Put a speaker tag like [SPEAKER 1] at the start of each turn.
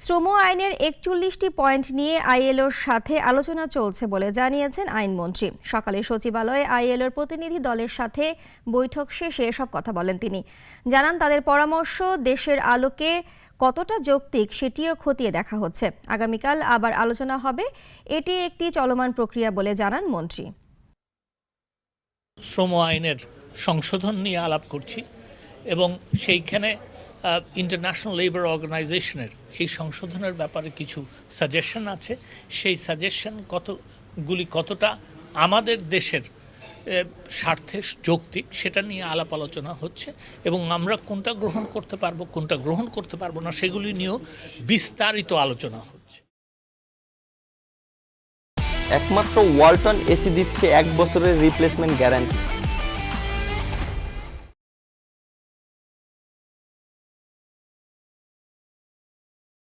[SPEAKER 1] শ্রম আইনের একচল্লিশটি পয়েন্ট নিয়ে আইএলওর সাথে আলোচনা চলছে বলে জানিয়েছেন আইনমন্ত্রী। সকালে সচিবালয়ে আইএলওর প্রতিনিধি দলের সাথে বৈঠক শেষে এসব কথা বলেন তিনি। জানান, তাদের পরামর্শ, দেশের আলোকে কতটা যৌক্তিক সেটিও খতিয়ে দেখা হচ্ছে। আগামীকাল আবার আলোচনা হবে। এটি একটি চলমান প্রক্রিয়া বলে জানান মন্ত্রী।
[SPEAKER 2] শ্রম আইনের সংশোধন নিয়ে আলাপ করছি এবং সেইখানে ইন্টারন্যাশনাল লেবার অর্গানাইজেশনের এই সংশোধনের ব্যাপারে কিছু সাজেশন আছে। সেই সাজেশন কতগুলি কতটা আমাদের দেশের স্বার্থে যৌক্তিক সেটা নিয়ে আলাপ আলোচনা হচ্ছে এবং আমরা কোনটা গ্রহণ করতে পারব, কোনটা গ্রহণ করতে পারব না সেগুলি নিয়েও বিস্তারিত আলোচনা হচ্ছে।
[SPEAKER 3] একমাত্র ওয়ালটন এসি দিচ্ছে এক বছরের রিপ্লেসমেন্ট গ্যারান্টি